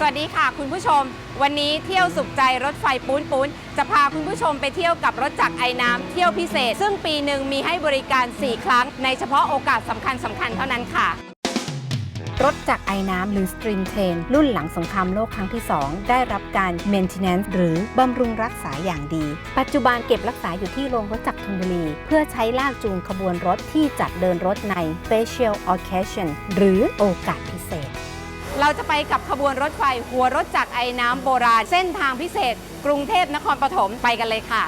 สวัสดีค่ะคุณผู้ชม วันนี้เที่ยวสุขใจรถไฟปูนปูนจะพาคุณผู้ชมไปเที่ยวกับรถจักรไอ้น้ำเที่ยวพิเศษ ซึ่งปีหนึ่งมีให้บริการ 4 ครั้ง ในเฉพาะโอกาสสำคัญสำคัญเท่านั้นค่ะ รถจากไอ้น้ำหรือ Stream Train รุ่นหลังสงครามโลกครั้งที่ 2 ได้รับการ Maintenance หรือบำรุงรักษาอย่างดี ปัจจุบันเก็บรักษาอยู่ที่โรงรถจักรธนบุรี เพื่อใช้ลากจูงขบวนรถที่จัดเดินรถใน Special Occasion หรือโอกาสพิเศษ เราจะไปกับขบวนรถไฟหัวรถจักรไอ้น้ำโบราณ เส้นทางพิเศษ กรุงเทพนครปฐมไปกันเลยค่ะ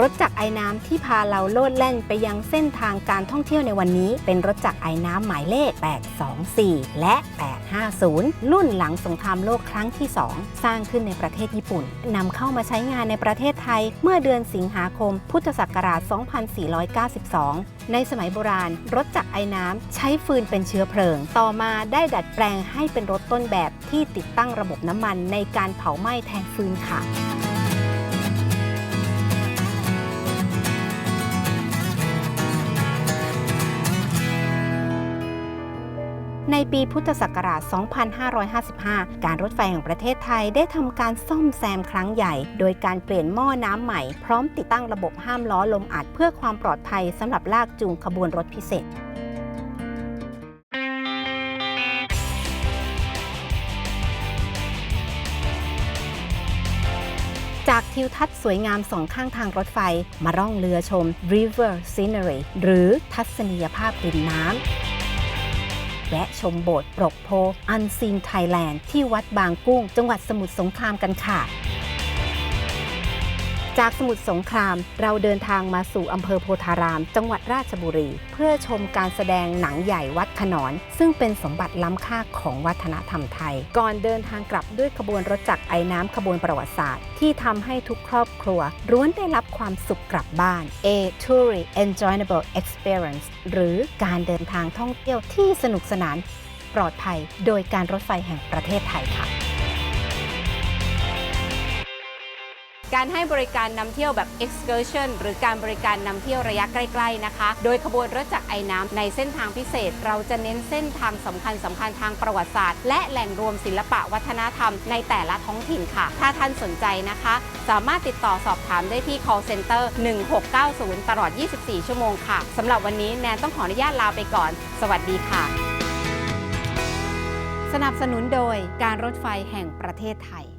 รถจักรไอ้น้ำที่พาเราโลดแล่นไปยังเส้นทางการท่องเที่ยวในวันนี้ เป็นรถจักรไอ้น้ำหมายเลข 824 และ 850 รุ่นหลังสงครามโลกครั้งที่ 2 สร้างขึ้นในประเทศญี่ปุ่นนำเข้ามาใช้งานในประเทศไทย เมื่อเดือนสิงหาคม พุทธศักราช 2492 ในสมัยโบราณ รถจักรไอ้น้ำใช้ฟืนเป็นเชื้อเพลิง ต่อมาได้ดัดแปลงให้เป็นรถต้นแบบที่ติดตั้งระบบน้ำมันในการเผาไหม้แทนฟืนค่ะ ในปีพุทธศักราช 2555 การรถไฟแห่งประเทศไทยได้ทำการซ่อมแซมครั้งใหญ่ โดยการเปลี่ยนหม้อน้ำใหม่ พร้อมติดตั้งระบบห้ามล้อลมอัดเพื่อความปลอดภัยสำหรับลากจูงขบวนรถพิเศษจากทิวทัศน์สวยงามสองข้างทางรถไฟ มาร่องเรือชม River Scenery หรือทัศนียภาพริมน้ำ แวะชมโบสถ์ปรกโพอันซีนไทยแลนด์ที่วัดบางกุ้ง จังหวัดสมุทรสงครามกันค่ะ จากสมุทรสงครามเราเดินทางมาสู่อำเภอโพธาราม จังหวัดราชบุรี เพื่อชมการแสดงหนังใหญ่วัดขนอน ซึ่งเป็นสมบัติล้ำค่าของวัฒนธรรมไทย ก่อนเดินทางกลับด้วยขบวนรถจักรไอ้น้ำขบวนประวัติศาสตร์ ที่ทำให้ทุกครอบครัวร้วนได้รับความสุขกลับบ้าน A truly enjoyable experience หรือการเดินทางท่องเที่ยวที่สนุกสนาน ปลอดภัย โดยการรถไฟแห่งประเทศไทยค่ะ การให้บริการนำเที่ยวแบบ excursion หรือการบริการนำเที่ยวระยะใกล้ ๆนะคะ โดยขบวนรถจักรไอ้น้ำในเส้นทางพิเศษ เราจะเน้นเส้นทางสำคัญสำคัญทางประวัติศาสตร์ และแหล่งรวมศิลปะวัฒนธรรมในแต่ละท้องถิ่นค่ะ ถ้าท่านสนใจนะคะ สามารถติดต่อสอบถามได้ที่ call center 1690 ตลอด 24 ชั่วโมงค่ะสำหรับวันนี้แนนต้องขออนุญาตลาไปก่อน สวัสดีค่ะ สนับสนุนโดยการรถไฟแห่งประเทศไทย